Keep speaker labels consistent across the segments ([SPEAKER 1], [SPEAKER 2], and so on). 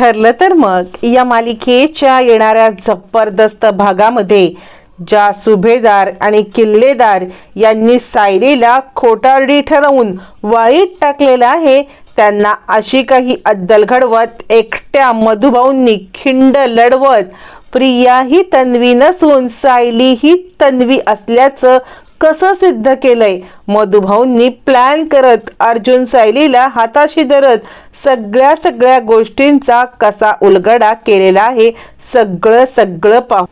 [SPEAKER 1] ठरलं तर मग. या मालिकेच्या येणाऱ्या जबरदस्त भागामध्ये ज्या सुभेदार आणि किल्लेदार यांनी सायलीला खोटारडी ठरवून वाईट टाकलेलं आहे त्यांना अशी काही अद्दल घडवत एकट्या मधुभाऊंनी खिंड लढवत प्रिया ही तन्वी नसून सायली ही तन्वी असल्याचं कसं सिद्ध केलंय? मधुभाऊंनी प्लॅन करत अर्जुन सायलीला हाताशी धरत सगळ्या सगळ्या गोष्टींचा कसा उलगडा केलेला आहे सगळं सगळं पाहू.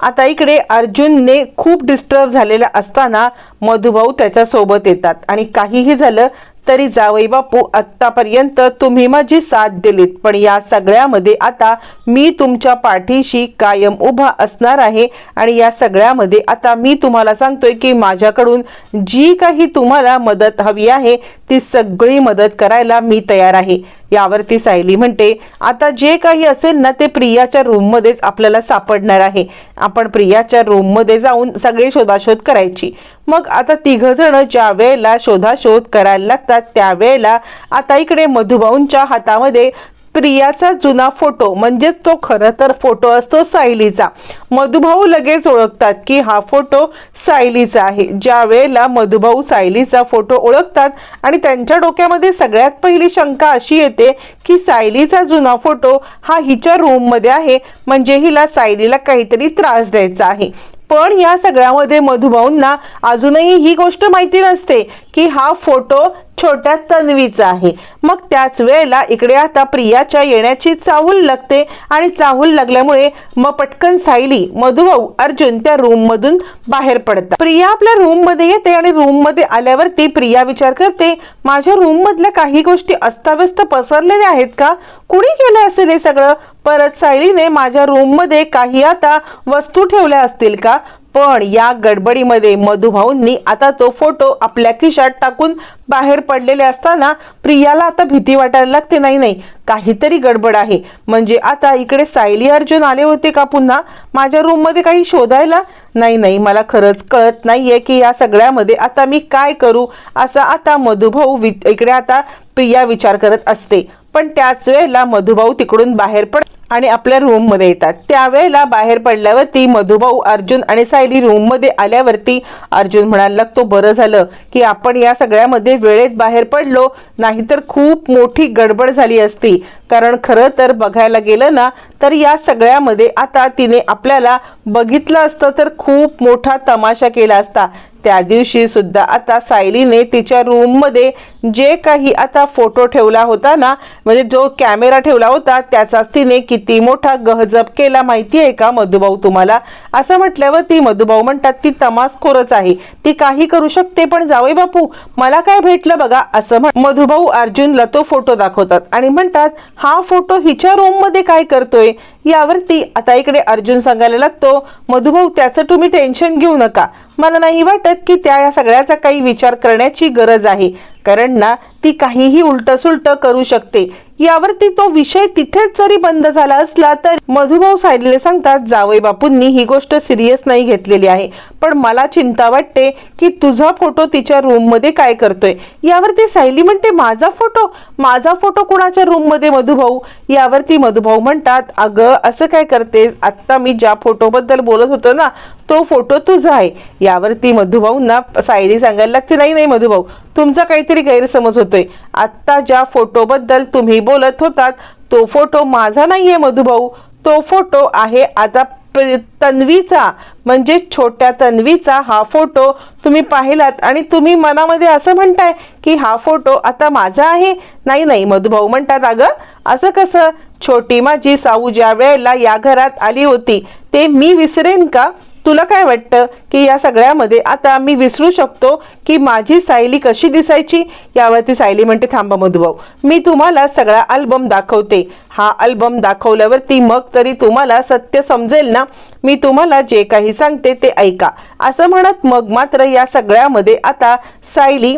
[SPEAKER 1] आता इकडे अर्जुनने खूप डिस्टर्ब झालेला असताना मधुभाऊ त्याच्यासोबत येतात आणि काहीही झालं तरी जावई बापू आत्तापर्यंत तुम्ही माझी साथ दिलीत. पण या सगळ्यामध्ये आता मी तुमच्या पाठीशी कायम उभा असणार आहे आणि या सगळ्यामध्ये आता मी तुम्हाला सांगतोय की माझ्याकडून जी काही तुम्हाला मदत हवी आहे ती सगळी मदत करायला मी तयार आहे. यावरती सायली म्हणते आता जे काही असेल ना ते प्रियाच्या रूममध्येच आपल्याला सापडणार आहे. आपण प्रियाच्या रूममध्ये जाऊन सगळे शोधाशोध करायची. मग आता तिघ जण ज्या वेळेला शोधाशोध करायला लागतात त्यावेळेला आता इकडे मधुभाऊंच्या हातामध्ये प्रियाचा जुना फोटो म्हणजेच तो खरं तर फोटो असतो सायलीचा. मधुभाऊ लगेच ओळखतात की हा फोटो सायलीचा आहे. ज्या वेळेला मधुभाऊ सायलीचा फोटो ओळखतात आणि त्यांच्या डोक्यामध्ये सगळ्यात पहिली शंका अशी येते की सायलीचा जुना फोटो हा हिच्या रूममध्ये आहे म्हणजे हिला सायलीला काहीतरी त्रास द्यायचा आहे. पण या सगळ्यामध्ये मधुभाऊंना अजूनही ही गोष्ट माहिती नसते की हा फोटो छोट्या तन्वीचा आहे. मग त्याच वेळेला इकडे आता प्रियाच्या येण्याची चाहूल लागते आणि चाहूल लागल्यामुळे मग पटकन सायली मधुभाऊ अर्जुन त्या रूम मधून बाहेर पडतात. प्रिया आपल्या रूममध्ये येते आणि रूममध्ये आल्यावरती प्रिया विचार करते माझ्या रूम मधल्या काही गोष्टी अस्ताव्यस्त पसरलेल्या आहेत का? कुणी केलं असेल हे सगळं? परत सायलीने माझ्या रूममध्ये काही आता वस्तू ठेवल्या असतील का? पण या गडबडीमध्ये मधुभाऊंनी आता तो फोटो आपल्या खिशात टाकून बाहेर पडलेले असताना प्रियाला आता भीती वाटायला लागते. नाही नाही काहीतरी गडबड आहे. म्हणजे आता इकडे सायली अर्जुन आले होते का पुन्हा? माझ्या रूममध्ये काही शोधायला? नाही नाही मला खरंच कळत नाहीये की या सगळ्यामध्ये आता मी काय करू? असं आता मधुभाऊ वि इकडे आता प्रिया विचार करत असते. पण त्याच वेळेला मधुभाऊ तिकडून बाहेर पड आणि आपल्या रूममध्ये येतात. त्यावेळेला बाहेर पडल्यावरती मधुभाऊ अर्जुन आणि सायली रूममध्ये आल्यावरती अर्जुन म्हणायला लागतो बरं झालं की आपण या सगळ्यामध्ये वेळेत बाहेर पडलो नाहीतर खूप मोठी गडबड झाली असती. कारण खरं तर बघायला गेलं ना तर या सगळ्यामध्ये आता तिने आपल्याला बघितलं असतं तर खूप मोठा तमाशा केला असता. त्या दिवशी सुद्धा आता सायलीने तिच्या रूममध्ये जे काही आता फोटो ठेवला होता ना म्हणजे जो कॅमेरा ठेवला होता त्याचाच तिने किती मोठा गहजब केला माहिती आहे का मधुभाऊ तुम्हाला? असं म्हटल्यावर ती मधुभाऊ म्हणतात ती तमासखोरच आहे. ती काही करू शकते पण जावई बापू मला काय भेटलं बघा असं म्हण मधुभाऊ अर्जुनला तो फोटो दाखवतात आणि म्हणतात हा फोटो हिच्या रूममध्ये काय करतोय? यावरती आता इकडे अर्जुन सांगायला लागतो मधुभाऊ त्याचं तुम्ही टेन्शन घेऊ नका. मला नाही वाटत की त्या या सगळ्याचा काही विचार करण्याची गरज आहे. कारण ना ती काहीही उलट सुलट करू शकते. यावरती तो विषय तिथेच जरी बंद झाला असला तर मधुभाऊ सायडले सांगतात जावई बापूंनी ही गोष्ट सिरियस नाही घेतलेली आहे. पण मला चिंता वाटते की तुझा फोटो तिच्या रूममध्ये काय करतोय? यावरती सायली म्हणते माझा फोटो? माझा फोटो कुणाच्या रूममध्ये मधुभाऊ? यावरती मधुभाऊ म्हणतात अगं असं काय करतेस? आत्ता मी ज्या फोटोबद्दल बोलत होतो ना तो फोटो तुझा आहे. यावरती मधुभाऊंना सायली सांगायला लागते नाही नाही मधुभाऊ तुमचा काहीतरी गैरसमज होतोय. आत्ता ज्या फोटोबद्दल तुम्ही बोलत होतात तो फोटो माझा नाही आहे मधुभाऊ. तो फोटो आहे आता तन्वीचा म्हणजे छोट्या तन्वीचा हा फोटो तुम्ही पाहिलात. आणि तुम्ही मनामध्ये असं म्हणताय की हा फोटो आता माझा आहे. नाही नाही मधुभाऊ म्हणतात अगं असं कसं? छोटी माझी साऊ ज्या वेळेला या घरात आली होती ते मी विसरेन का? तुला काय वाटतं की या सगळ्यामध्ये आता मी विसरू शकतो की माझी सायली कशी दिसायची? यावरती सायली म्हणते थांबा मधुभाऊ मी तुम्हाला सगळा अल्बम दाखवते. हा अल्बम दाखवल्यावरती मग तरी तुम्हाला सत्य समजेल ना? मी तुम्हाला जे काही सांगते ते ऐका. असं म्हणत मग मात्र या सगळ्यामध्ये आता सायली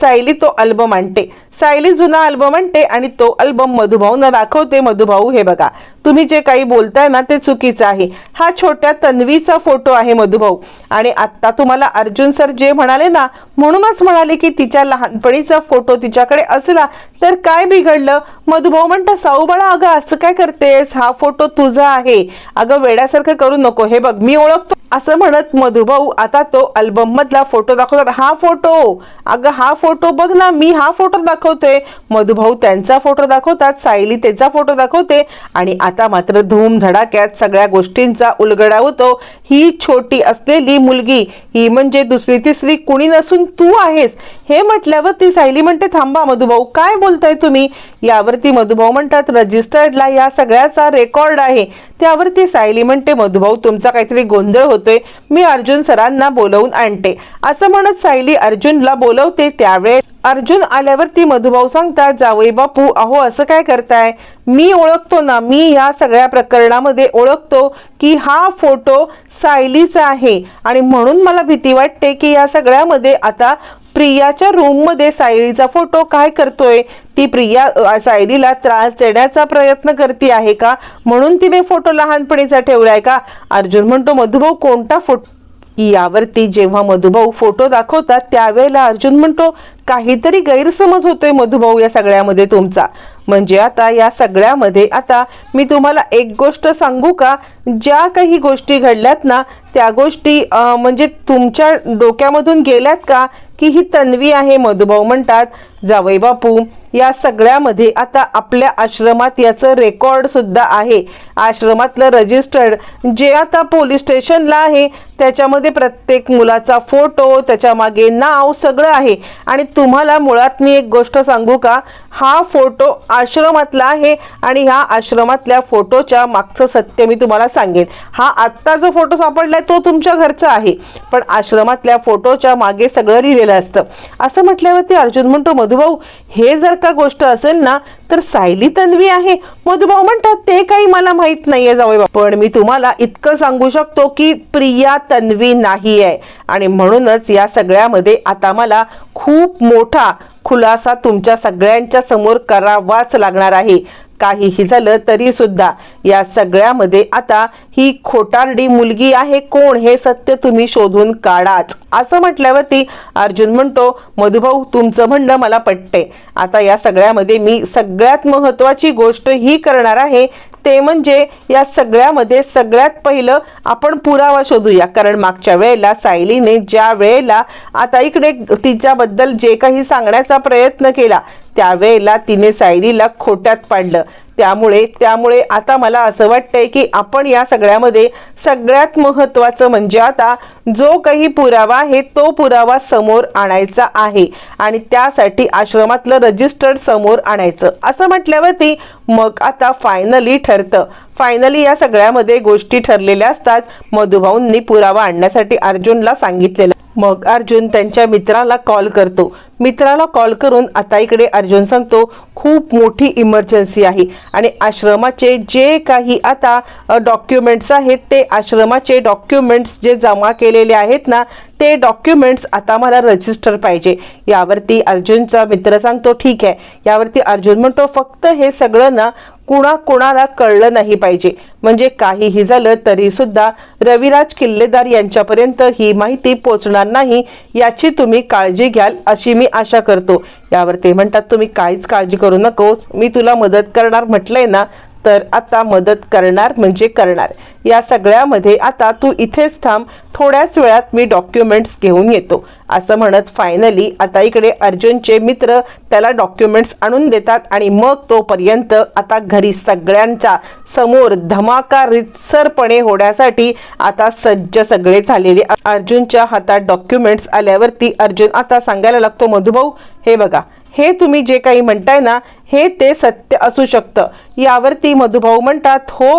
[SPEAKER 1] सायली तो अल्बम आणते. सायली जुना अल्बम आणते आणि तो अल्बम मधुभाऊंना दाखवते. मधुभाऊ हे बघा तुम्ही जे काही बोलताय ना ते चुकीचं आहे. हा छोट्या तन्वीचा फोटो आहे मधुभाऊ. आणि आत्ता तुम्हाला अर्जुन सर जे म्हणाले ना म्हणूनच म्हणाले की तिच्या लहानपणीचा फोटो तिच्याकडे असला तर काय बिघडलं? मधुभाऊ म्हणता साऊ बाळा अगं असं काय करतेस? हा फोटो तुझा आहे. अगं वेड्यासारखं करू नको. हे बघ मी ओळखतो असं म्हणत मधुभाऊ आता तो अल्बम मधला फोटो दाखवतात. हा फोटो अगं हा फोटो बघ ना मी हा फोटो दाखवतोय. मधुभाऊ त्यांचा फोटो दाखवतात सायली त्याचा फोटो दाखवते आणि आता मात्र धूम धडाक्यात सगळ्या गोष्टींचा उलगडा होतो. ही छोटी असलेली मुलगी ही म्हणजे दुसरी तिसरी कुणी नसून तू आहेस. हे म्हटल्यावर ती सायली म्हणते थांबा मधुभाऊ काय बोलताय तुम्ही? यावरती मधुभाऊ म्हणतात रजिस्टर्डला या सगळ्याचा रेकॉर्ड आहे. त्यावरती सायली म्हणते मधुभाऊ तुमचा काहीतरी गोंधळ होतोय. मी अर्जुन सरांना बोलवून आणते. असं म्हणत सायली अर्जुनला बोलवते. त्यावेळेस अर्जुन आल्यावर ती मधुभाऊ सांगतात जावई बापू अहो असं काय करताय? मी ओळखतो ना मी या सगळ्या प्रकरणामध्ये ओळखतो की हा फोटो सायलीचा आहे. आणि म्हणून मला भीती वाटते की या सगळ्यामध्ये आता प्रियाच्या रूममध्ये सायलीचा फोटो काय करतोय? ती प्रिया सायलीला त्रास देण्याचा प्रयत्न करते आहे का? म्हणून तिने फोटो लहानपणीचा ठेवलाय का? अर्जुन म्हणतो मधुभाऊ कोणता फोटो यावरती जेव्हा मधुभाऊ फोटो दाखवतात त्यावेळेला अर्जुन म्हणतो काहीतरी गैरसमज होतोय मधुभाऊ या सगळ्यामध्ये तुमचा. म्हणजे आता या सगळ्यामध्ये आता मी तुम्हाला एक गोष्ट सांगू का? ज्या काही गोष्टी घडल्यात ना त्या गोष्टी म्हणजे तुमच्या डोक्यामधून गेल्यात का? की ही तन्वी आहे मधुभाऊ म्हणतात. जावई बापू या सगळ्यामध्ये आता आपल्या आश्रमात याचं रेकॉर्ड सुद्धा आहे. आश्रमातलं रजिस्टर्ड जे आता पोलीस स्टेशनला आहे त्याच्यामध्ये प्रत्येक मुलाचा फोटो त्याच्यामागे नाव सगळं आहे. आणि तुम्हाला मुळात मी एक गोष्ट सांगू का? हा फोटो आश्रमातला आहे आणि ह्या आश्रमातल्या फोटोच्या मागचं सत्य मी तुम्हाला सांगेन. हा आत्ता जो फोटो सापडलाय तो तुमच्या घरचा आहे. पण आश्रमातल्या फोटोच्या मागे सगळं लिहिलेलं असतं. असं म्हटल्यावरती अर्जुन म्हणतो मधुभाऊ हे जर का गोष्ट असेल ना तर सायली तन्वी आहे. मधुभाऊ म्हणतात ते काही मला माहीत नाहीये जावई पण मी तुम्हाला इतकं सांगू शकतो की प्रिया तन्वी नाही आहे आणि म्हणूनच या सगळ्यामध्ये आता मला खूप मोठा खुलासा तुमच्या सगळ्यांच्या समोर करावाच लागणार आहे. काहीही झालं तरी सुद्धा या सगळ्यामध्ये आता ही खोटारडी मुलगी आहे कोण हे सत्य तुम्ही शोधून काढाच. असं म्हटल्यावरती अर्जुन म्हणतो मधुभाऊ तुमचं म्हणणं मला पटते आता या सगळ्यामध्ये मी सगळ्यात महत्वाची गोष्ट ही करणार आहे ते म्हणजे या सगळ्यामध्ये सगळ्यात पहिलं आपण पुरावा शोधूया. कारण मागच्या वेळेला सायलीने ज्या वेळेला आता इकडे तिच्याबद्दल जे काही सांगण्याचा प्रयत्न केला त्यावेळेला तिने सायलीला खोट्यात पाडलं. त्यामुळे त्यामुळे आता मला असं वाटतंय की आपण या सगळ्यामध्ये सगळ्यात महत्त्वाचं म्हणजे आता जो काही पुरावा आहे तो पुरावा समोर आणायचा आहे. आणि त्यासाठी आश्रमातलं रजिस्टर्ड समोर आणायचं. असं म्हटल्यावरती मग आता फायनली ठरतं. फायनली या सगळ्यामध्ये गोष्टी ठरलेल्या असतात. मधुभाऊंनी पुरावा आणण्यासाठी अर्जुनला सांगितलेलं. मग अर्जुन त्यांच्या मित्राला कॉल करतो. मित्राला कॉल करून आता इकडे अर्जुन सांगतो खूप मोठी इमर्जन्सी आहे. आणि आश्रमाचे जे काही आता डॉक्युमेंट्स आहेत ते आश्रमाचे डॉक्युमेंट्स जे जमा केलेले आहेत ना ते डॉक्युमेंट्स आता मला रजिस्टर पाहिजे. यावरती अर्जुनचा मित्र सांगतो ठीक आहे. यावरती अर्जुन म्हणतो फक्त हे सगळं ना कुणा कुणाला कळलं नाही पाहिजे. म्हणजे काहीही झालं तरी सुद्धा रविराज किल्लेदार यांच्यापर्यंत ही माहिती पोचणार नाही याची तुम्ही काळजी घ्याल अशी मी आशा करतो. यावर ते म्हणतात तुम्ही काहीच काळजी करू नकोस. मी तुला मदत करणार. म्हटलंय ना तर आता मदत करणार म्हणजे करणार. या सगळ्यामध्ये आता तू इथेच थांब थोड्याच वेळात मी डॉक्युमेंट्स घेऊन येतो. असं म्हणत फायनली आता इकडे अर्जुनचे मित्र त्याला डॉक्युमेंट्स आणून देतात आणि मग तोपर्यंत आता घरी सगळ्यांच्या समोर धमाका रितसरपणे होण्यासाठी आता सज्ज सगळे झालेले अर्जुनच्या हातात डॉक्युमेंट्स आल्यावरती अर्जुन आता सांगायला लागतो मधुभाऊ हे बघा हे तुम्ही जे काही म्हणताय ना हे ते सत्य असू शकतं. यावरती मधुभाऊ म्हणतात हो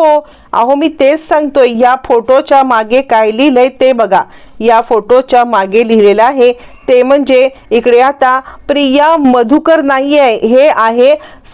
[SPEAKER 1] अहो मी तेच सांगतोय. या फोटोच्या मागे काय लिहिलंय ते बघा. या फोटोच्या मागे लिहिलेलं आहे ते म्हणजे इकडे आता प्रिया मधुकर नाही आहे हे आहे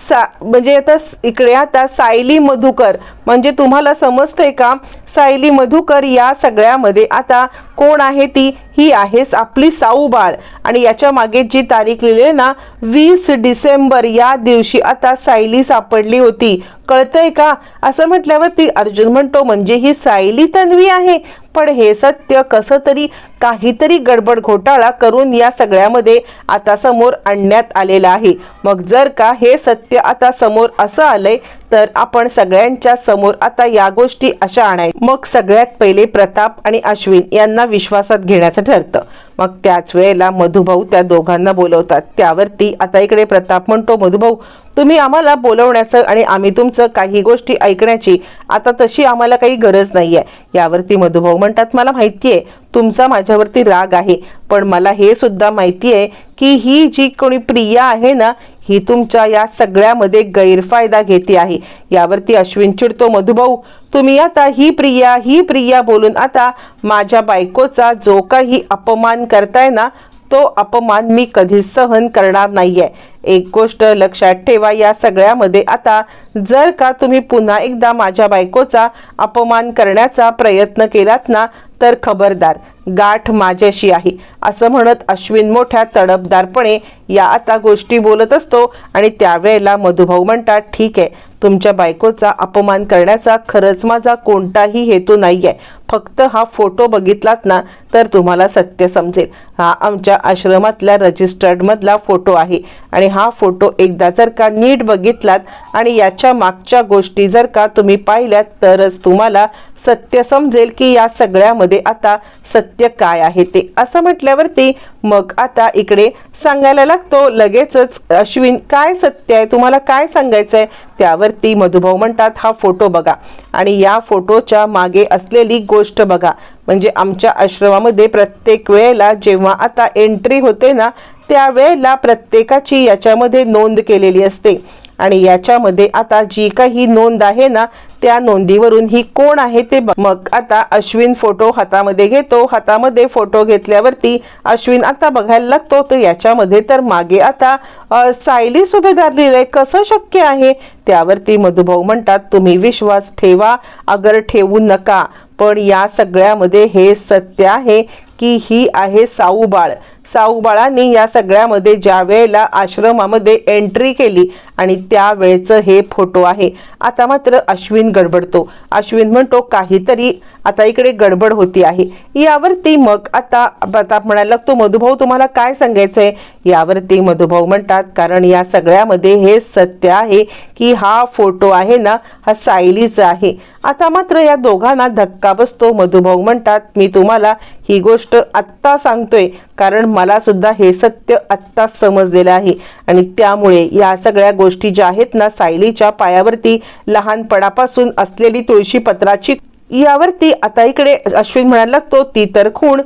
[SPEAKER 1] सा म्हणजे आता इकडे आता सायली मधुकर. म्हणजे तुम्हाला समजतंय का? सायली मधुकर या सगळ्यामध्ये आता कोण आहे ती? ही आहेस आपली साऊबाळ आणि याच्या मागे जी तारीख लिहिली आहे ना वीस डिसेंबर या दिवशी आता सायली सापडली होती. कळतंय का? असं म्हटल्यावर ती अर्जुन म्हणतो म्हणजे ही सायली तन्वी आहे. पण हे सत्य कसं तरी काहीतरी गडबड घोटाळा करून या सगळ्यामध्ये आता समोर आणण्यात आलेलं आहे. मग जर का हे सत्य आता समोर असं आलंय तर आपण सगळ्यांच्या समोर आता या गोष्टी अशा आणाय मग सगळ्यात पहिले प्रताप आणि अश्विन यांना विश्वासात घेण्याचं ठरतं. मग त्याच वेळेला मधुभाऊ त्या दोघांना बोलवतात. त्यावरती आता इकडे प्रताप म्हणतो मधुभाऊ तुम्ही आम्हाला बोलवण्याचं आणि आम्ही तुमचं काही गोष्टी ऐकण्याची आता तशी आम्हाला काही गरज नाही आहे यावरती मधुभाऊ म्हणतात मला माहिती आहे तुमचा माझ्यावरती राग आहे पण मला हे सुद्धा माहिती आहे की ही जी कोणी प्रिया आहे ना ही तुमच्या या सगळ्यामध्ये गैरफायदा घेते आहे. यावरती अश्विन चिडतो मधुभाऊ तुम्ही आता ही प्रिया ही प्रिया बोलून आता माझ्या बायकोचा जो काही अपमान करताय ना तो अपमान मी कधीच सहन करणार नाहीये. एक गोष्ट लक्षात ठेवा या सगळ्यामध्ये आता जर का तुम्ही पुन्हा एकदा माझ्या बायकोचा अपमान करण्याचा प्रयत्न केलात ना तर खबरदार गाठ माझ्याशी आहे. असं म्हणत अश्विन मोठ्या तडपदारपणे या आता गोष्टी बोलत असतो आणि त्यावेळेला मधुभाऊ म्हणतात ठीक आहे तुमच्या बायकोचा अपमान करण्याचा खरंच माझा कोणताही हेतू नाही आहे फक्त हा फोटो बघितलात ना तर तुम्हाला सत्य समजेल. हा आमच्या आश्रमातल्या रजिस्टर्डमधला फोटो आहे आणि हा फोटो एकदा जर का नीट बघितलात आणि याच्या मागच्या गोष्टी जर का तुम्ही पाहिल्यात तरच तुम्हाला सत्य समजेल की या सगळ्यामध्ये आता सत्य काय आहे ते. असं म्हटल्यावरती मग आता इकडे सांगायला लागतो लगेचच अश्विन काय सत्य आहे? तुम्हाला काय सांगायचं आहे त्यावरती मधुभाऊ म्हणतात हा फोटो बघा. आणि या फोटोच्या मागे असलेली गोष्ट बघा. म्हणजे आमच्या आश्रमामध्ये प्रत्येक वेळेला जेव्हा आता एंट्री होते ना त्यावेळेला प्रत्येकाची याच्यामध्ये नोंद केलेली असते. आणि याच्यामध्ये आता जी काही नोंद आहे ना त्या नोंदीवरून ही कोण आहे ते मग आता अश्विन फोटो हातामध्ये घेतो. हातामध्ये फोटो घेतल्यावरती अश्विन आता बघायला लागतो. तर याच्यामध्ये तर मागे आता सायली सुभेदार लिहिलंय. कसं शक्य आहे? त्यावरती मधुभाऊ म्हणतात तुम्ही विश्वास ठेवा. अगर ठेवू नका. पण या सगळ्यामध्ये हे सत्य आहे की ही आहे साऊबाळ. साऊबाळांनी या सगळ्यामध्ये ज्या वेळेला आश्रमामध्ये एंट्री केली आणि त्यावेळेचं हे फोटो आहे. आता मात्र अश्विन गडबडतो. अश्विन म्हणतो काहीतरी आता इकडे गडबड होती आहे. यावरती मग आता प्रताप म्हणायला लागतो मधुभाऊ तुम्हाला काय सांगायचं आहे यावरती मधुभाऊ म्हणतात कारण या सगळ्यामध्ये हे सत्य आहे की हा फोटो आहे ना हा सायलीचा आहे. आता मात्र या दोघांना धक्का बसतो. मधुभाऊ म्हणतात मी तुम्हाला ही गोष्ट आत्ता सांगतोय कारण मला सुद्धा हे सत्य आत्ता समजलेलं आहे. आणि त्यामुळे या सगळ्या गोष्टी ज्या आहेत ना सायलीच्या पायावरती लहानपणापासून असलेली तुळशी पत्राची यावरती आता इकडे अश्विन म्हणायला लागतो ती तर खूण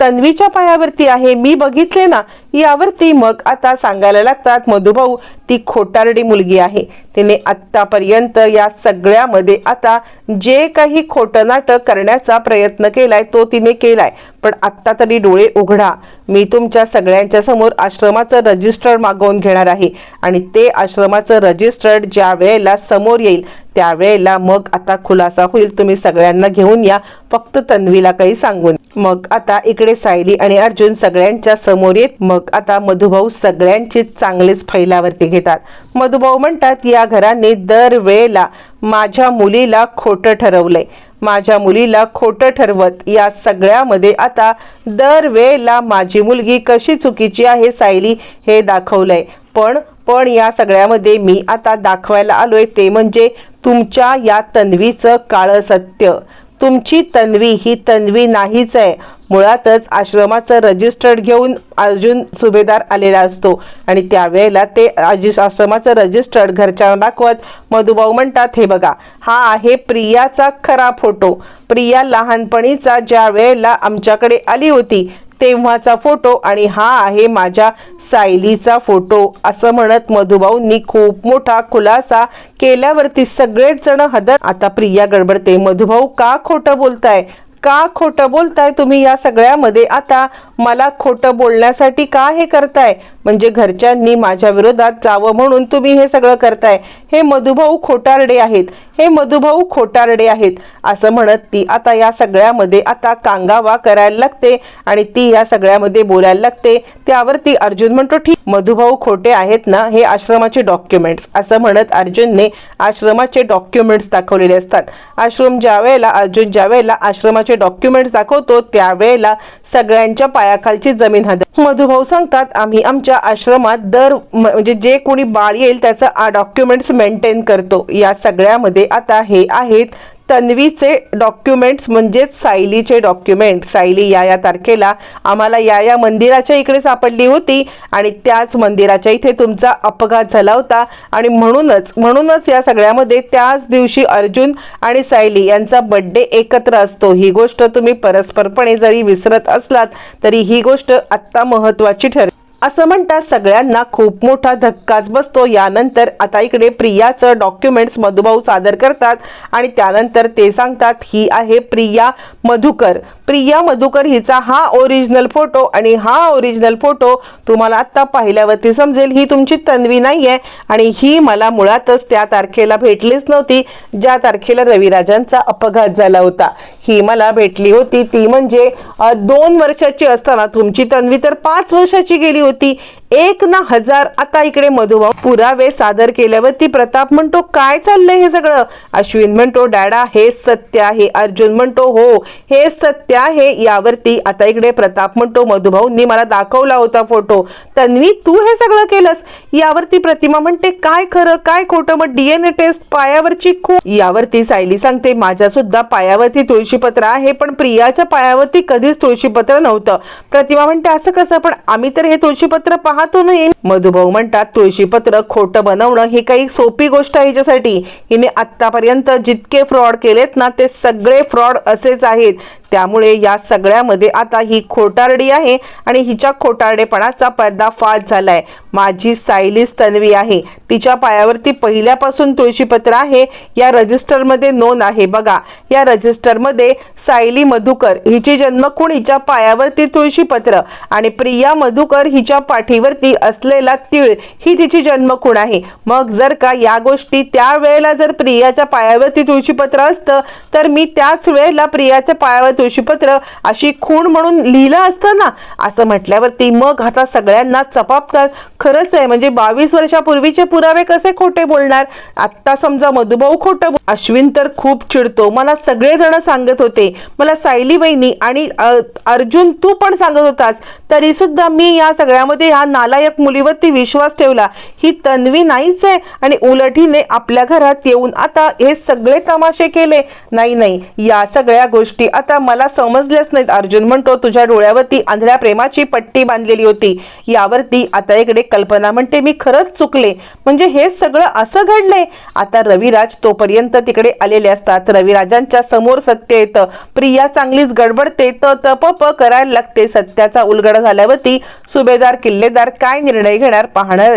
[SPEAKER 1] तन्वीच्या पायावरती आहे. मी बघितले ना यावरती मग आता सांगायला लागतात मधुभाऊ ती खोटारडी मुलगी आहे. तिने आत्तापर्यंत या सगळ्यामध्ये आता जे काही खोटं नाटक करण्याचा प्रयत्न केलाय तो तिने केलाय. पण आत्ता तरी डोळे उघडा. मी तुमच्या सगळ्यांच्या समोर आश्रमाचं रजिस्टर मागवून घेणार आहे. आणि ते आश्रमाचं रजिस्टर्ड ज्या वेळेला समोर येईल त्यावेळेला मग आता खुलासा होईल. तुम्ही सगळ्यांना घेऊन या. फक्त तन्वीला काही सांगून. मग आता इकडे सायली आणि अर्जुन सगळ्यांच्या समोर येत मग आता मधुभाऊ सगळ्यांची चांगलेच फैलावरती घेतात. मधुभाऊ म्हणतात या घराने दर वेळेला माझ्या मुलीला खोटं ठरवलंय. माझ्या मुलीला खोटं ठरवत या सगळ्यामध्ये आता दर वेळेला माझी मुलगी कशी चुकीची आहे सायली हे दाखवलंय. पण पण या सगळ्यामध्ये मी आता दाखवायला आलोय ते म्हणजे तुमच्या या तन्वीचं काळं सत्य. तुमची तन्वी ही तन्वी नाहीच आहे. मुळातच आश्रमाचं रजिस्टर्ड घेऊन अर्जुन सुभेदार आलेला असतो. आणि त्यावेळेला ते आश्रमाचं रजिस्टर्ड घरच्या दाखवत मधुभाऊ म्हणतात हे बघा हा आहे प्रियाचा खरा फोटो प्रिया लहानपणीचा ज्या वेळेला आमच्याकडे आली होती तेव्हाचा फोटो आणि हा आहे माझ्या सायलीचा फोटो असं म्हणत मधुभाऊंनी खूप मोठा खुलासा केल्यावरती सगळेच जण हदर आता प्रिया गडबडते. मधुभाऊ का खोटं बोलताय? का खोटं बोलताय तुम्ही या सगळ्यामध्ये? आता मला खोटं बोलण्यासाठी का हे करताय? म्हणजे घरच्यांनी माझ्या विरोधात जावं म्हणून तुम्ही हे सगळं करताय. हे मधुभाऊ खोटारडे आहेत. हे मधुभाऊ खोटारडे आहेत. असं म्हणत ती आता या सगळ्यामध्ये आता कांगावा करायला लागते आणि ती या सगळ्यामध्ये बोलायला लागते. त्यावरती अर्जुन म्हणतो ठीक मधुभाऊ खोटे आहेत ना हे आश्रमाचे डॉक्युमेंट्स. असं म्हणत अर्जुनने आश्रमाचे डॉक्युमेंट्स दाखवलेले असतात. आश्रम ज्या वेळेला अर्जुन ज्या वेळेला आश्रमाचे डॉक्युमेंट्स दाखवतो त्यावेळेला सगळ्यांच्या पायाखालची जमीन हद मधुभाऊ सांगतात आम्ही आमच्या आश्रमात दर म्हणजे जे कोणी बाळ येईल त्याचं डॉक्युमेंट्स मेंटेन करतो. या सगळ्यामध्ये आता हे आहेत तन्वीचे डॉक्युमेंट्स म्हणजेच सायलीचे डॉक्युमेंट सायली या या तारखेला आम्हाला या या मंदिराच्या इकडे सापडली होती आणि त्याच मंदिराच्या इथे तुमचा अपघात झाला होता. आणि म्हणूनच म्हणूनच या सगळ्यामध्ये त्याच दिवशी अर्जुन आणि सायली यांचा बड्डे एकत्र असतो. ही गोष्ट तुम्ही परस्परपणे जरी विसरत असलात तरी ही गोष्ट आत्ता महत्त्वाची ठरते. असं म्हणतात सगळ्यांना खूप मोठा धक्काच बसतो. यानंतर आता इकडे प्रियाचं डॉक्युमेंट्स मधुभाऊ सादर करतात आणि त्यानंतर ते सांगतात ही आहे प्रिया मधुकर. प्रिया मधुकर हिचा हा ओरिजिनल फोटो आणि हा ओरिजिनल फोटो तुम्हाला आत्ता पाहिल्यावरती समजेल. ही तुमची तन्वी नाही आहे आणि ही मला मुळातच त्या तारखेला भेटलीच नव्हती. ज्या तारखेला रविराजांचा अपघात झाला होता. ही मला भेटली होती. ती म्हणजे दोन वर्षाची असताना तुमची तन्वी तर पाच वर्षाची गेली होती. एक ना हजार. आता इकडे मधुभाऊ पुरावे सादर केल्यावरती प्रताप म्हणतो काय चाललंय हे सगळं? अश्विन म्हणतो डॅडा हे सत्य आहे. अर्जुन म्हणतो हो हे सत्य आहे. यावरती आता इकडे प्रताप म्हणतो मधुभाऊंनी मला दाखवला होता फोटो. तन्वी तू हे सगळं केलंस. यावरती प्रतिमा म्हणते काय खरं काय खोटं? मग डीएनए टेस्ट पायावरची खूप यावरती सायली सांगते माझ्या सुद्धा पायावरती तुळशीपत्र आहे पण प्रियाच्या पायावरती कधीच तुळशीपत्र नव्हतं. प्रतिमा म्हणते असं कसं? पण आम्ही तर हे तुळशीपत्र पाहतो नाही मधुभाऊ म्हणतात तुळशीपत्र खोटं बनवणं ही काही सोपी गोष्ट आहे हिच्यासाठी. हिने आतापर्यंत जितके फ्रॉड केलेत ना ते सगळे फ्रॉड असेच आहेत. त्यामुळे या सगळ्यामध्ये आता ही खोटारडी आहे आणि हिच्या खोटारडेपणाचा पर्दाफाश झालाय. माझी सायलीस तन्वी आहे. तिच्या पायावरती पहिल्यापासून तुळशीपत्र आहे. या रजिस्टरमध्ये नोंद आहे. बघा या रजिस्टरमध्ये सायली मधुकर हिची जन्मखूण हिच्या पायावरती तुळशीपत्र आणि प्रिया मधुकर हिच्या पाठीवरती असलेला तीळ ही तिची जन्मखूण आहे. मग जर का या गोष्टी त्या वेळेला जर प्रियाच्या पायावरती तुळशीपत्र असतं तर मी त्याच वेळेला प्रियाच्या पायावर तुळशीपत्र अशी खूण म्हणून लिहिलं असतं ना? असं म्हटल्यावरती मग आता सगळ्यांना चपापतात खरंच आहे. म्हणजे बावीस वर्षापूर्वीचे पुरावे कसे खोटे बोलणार? आत्ता समजा मधुभाऊ खोटं अश्विन तर खूप चिडतो. मला सगळेजण सांगत होते. मला सायली वहिनी आणि अर्जुन तू पण सांगत होतास. तरी सुद्धा मी या सगळ्यामध्ये ह्या नालायक मुलीवरती विश्वास ठेवला. ही तन्वी नाहीच आहे आणि उलटीने आपल्या घरात येऊन आता हे सगळे तमाशे केले. नाही नाही. या सगळ्या गोष्टी आता मला समजल्याच नाहीत. अर्जुन म्हणतो तुझ्या डोळ्यावरती आंधळ्या प्रेमाची पट्टी बांधलेली होती. यावरती आता इकडे कल्पना म्हणते मी खरंच चुकले. म्हणजे हे सगळं असं घडलंय. आता रविराज तोपर्यंत तिकडे आलेले असतात. रविराजांच्या समोर सत्य येतं. प्रिया चांगलीच गडबडते. तर तप करायला लागते. सत्याचा उलगडा झाल्यावरती सुभेदार किल्लेदार काय निर्णय घेणार पाहणार